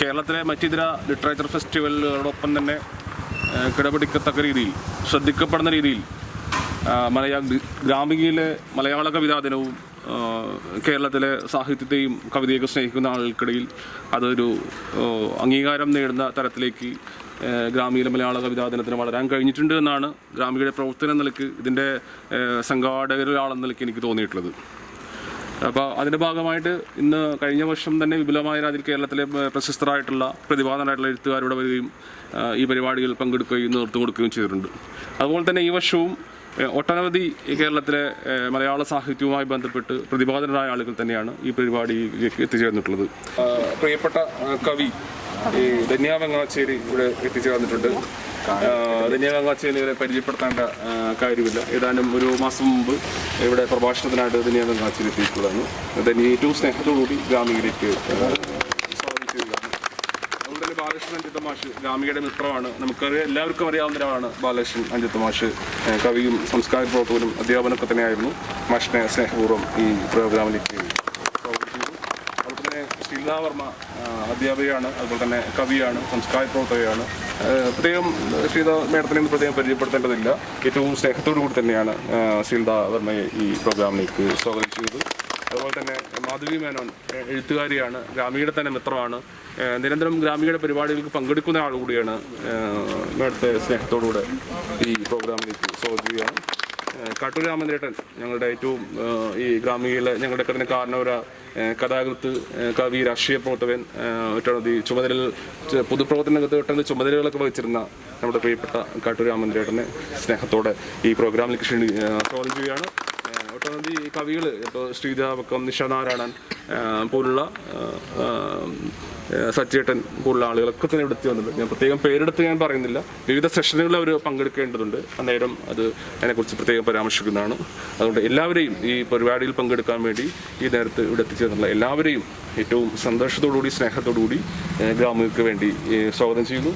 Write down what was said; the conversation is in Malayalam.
കേരളത്തിലെ മറ്റിതര ലിറ്ററേച്ചർ ഫെസ്റ്റിവലുകളോടൊപ്പം തന്നെ കിടപിടിക്കത്തക്ക രീതിയിൽ ശ്രദ്ധിക്കപ്പെടുന്ന രീതിയിൽ മലയാള ഗ്രാമികയിലെ മലയാള കവിതാ ദിനവും കേരളത്തിലെ സാഹിത്യത്തെയും കവിതയൊക്കെ സ്നേഹിക്കുന്ന ആളുകൾക്കിടയിൽ അതൊരു അംഗീകാരം നേടുന്ന തരത്തിലേക്ക് ഗ്രാമീണ മലയാള കവിതാ ദിനത്തിന് വളരാൻ കഴിഞ്ഞിട്ടുണ്ട് എന്നാണ് ഗ്രാമീണ പ്രവർത്തനം നിലയ്ക്ക് ഇതിന്റെ സംഘാടകരിലാളെന്ന നിലയ്ക്ക് എനിക്ക് തോന്നിയിട്ടുള്ളത്. അപ്പോൾ അതിന്റെ ഭാഗമായിട്ട് ഇന്ന് കഴിഞ്ഞ വർഷം തന്നെ വിപുലമായ അതിൽ കേരളത്തിലെ പ്രശസ്തരായിട്ടുള്ള പ്രതിഭാതനായിട്ടുള്ള എഴുത്തുകാരുടെ വരികയും ഈ പരിപാടിയിൽ പങ്കെടുക്കുകയും നേതൃത്വം കൊടുക്കുകയും ചെയ്തിട്ടുണ്ട്. അതുപോലെ തന്നെ ഈ വർഷവും ഒട്ടനവധി കേരളത്തിലെ മലയാള സാഹിത്യവുമായി ബന്ധപ്പെട്ട് പ്രതിപാദനരായ ആളുകൾ തന്നെയാണ് ഈ പരിപാടിയിലേക്ക് എത്തിച്ചേർന്നിട്ടുള്ളത്. പ്രിയപ്പെട്ട കവി ധന്യ വെങ്ങാച്ചേരി ഇവിടെ എത്തിച്ചേർന്നിട്ടുണ്ട്. ധന്യ ഇവരെ പരിചയപ്പെടുത്തേണ്ട കാര്യമില്ല. ഏതാനും ഒരു മാസം മുമ്പ് ഇവിടെ പ്രഭാഷണത്തിനായിട്ട് വെങ്ങാച്ചേരി എത്തിയിട്ടുള്ളതാണ്. ധന്യ ഏറ്റവും സ്നേഹത്തോടുകൂടി ഗ്രാമീണയിലേക്ക് ബാലകൃഷ്ണൻ അഞ്ചത്ത് മാഷ് ഗ്രാമികയുടെ മിത്രമാണ്. നമുക്കറിയാം എല്ലാവർക്കും അറിയാവുന്ന ഒരാളാണ് ബാലകൃഷ്ണൻ അഞ്ചത്ത് കവിയും സംസ്കാര പ്രവർത്തകനും അധ്യാപനമൊക്കെ തന്നെയായിരുന്നു. മാഷിനെ സ്നേഹപൂർവം ഈ പ്രോഗ്രാമിലേക്ക് അതുപോലെ തന്നെ ശ്രീലാ വർമ്മ ആ, അധ്യാപികയാണ് അതുപോലെ തന്നെ കവിയാണ് സംസ്കാര പ്രവർത്തകയാണ്. പ്രത്യേകം ശ്രീത മേഡത്തിനെ പ്രത്യേകം പരിചയപ്പെടുത്തേണ്ടതില്ല. ഏറ്റവും സ്നേഹത്തോടു കൂടി തന്നെയാണ് ശീലത വർമ്മയെ ഈ പ്രോഗ്രാമിലേക്ക് സ്വാഗതം ചെയ്തത് അതുപോലെ തന്നെ മാധവി മേനോൻ എഴുത്തുകാരിയാണ് ഗ്രാമീണ തന്നെ മിത്രമാണ്. നിരന്തരം ഗ്രാമീണ പരിപാടികൾക്ക് പങ്കെടുക്കുന്ന ആൾ കൂടിയാണ് മേഡത്തെ സ്നേഹത്തോടുകൂടെ ഈ പ്രോഗ്രാമിലേക്ക് സ്വാഗതം ചെയ്യുകയാണ്. ഞങ്ങളുടെ ഏറ്റവും ഈ ഗ്രാമീണ ഞങ്ങളുടെ തന്നെ കാരണവര കഥാകൃത്ത് കവി രാഷ്ട്രീയ പ്രവർത്തകൻ ഒട്ടനവധി ചുമതലകൾ ചു- പൊതുപ്രവർത്തനകത്ത് ഒട്ടനവധി ചുമതലകളൊക്കെ വഹിച്ചിരുന്ന നമ്മുടെ പ്രിയപ്പെട്ട കാട്ടൂരാമൻ ചേട്ടനെ സ്നേഹത്തോടെ ഈ പ്രോഗ്രാമിലേക്ക് ക്ഷണി സ്വാഗതം ചെയ്യുകയാണ്. ഒട്ടനവധി കവികൾ ഇപ്പോൾ ശ്രീധാപക്കം നിശാനാരായണൻ പോലുള്ള സച്ചേട്ടൻ പോലുള്ള ആളുകളൊക്കെ തന്നെ ഇവിടെ എത്തി വന്നിട്ടുണ്ട്. ഞാൻ പ്രത്യേകം പേരെടുത്ത് ഞാൻ പറയുന്നില്ല. വിവിധ സെഷനുകളിൽ അവർ പങ്കെടുക്കേണ്ടതുണ്ട്. അന്നേരം അത് അതിനെക്കുറിച്ച് പ്രത്യേകം പരാമർശിക്കുന്നതാണ്. അതുകൊണ്ട് എല്ലാവരെയും ഈ പരിപാടിയിൽ പങ്കെടുക്കാൻ വേണ്ടി ഈ നേരത്ത് ഇവിടെ എത്തിച്ചേർന്നുള്ള എല്ലാവരെയും ഏറ്റവും സന്തോഷത്തോടുകൂടി സ്നേഹത്തോടുകൂടി ഗ്രാമങ്ങൾക്ക് വേണ്ടി സ്വാഗതം ചെയ്യുന്നു.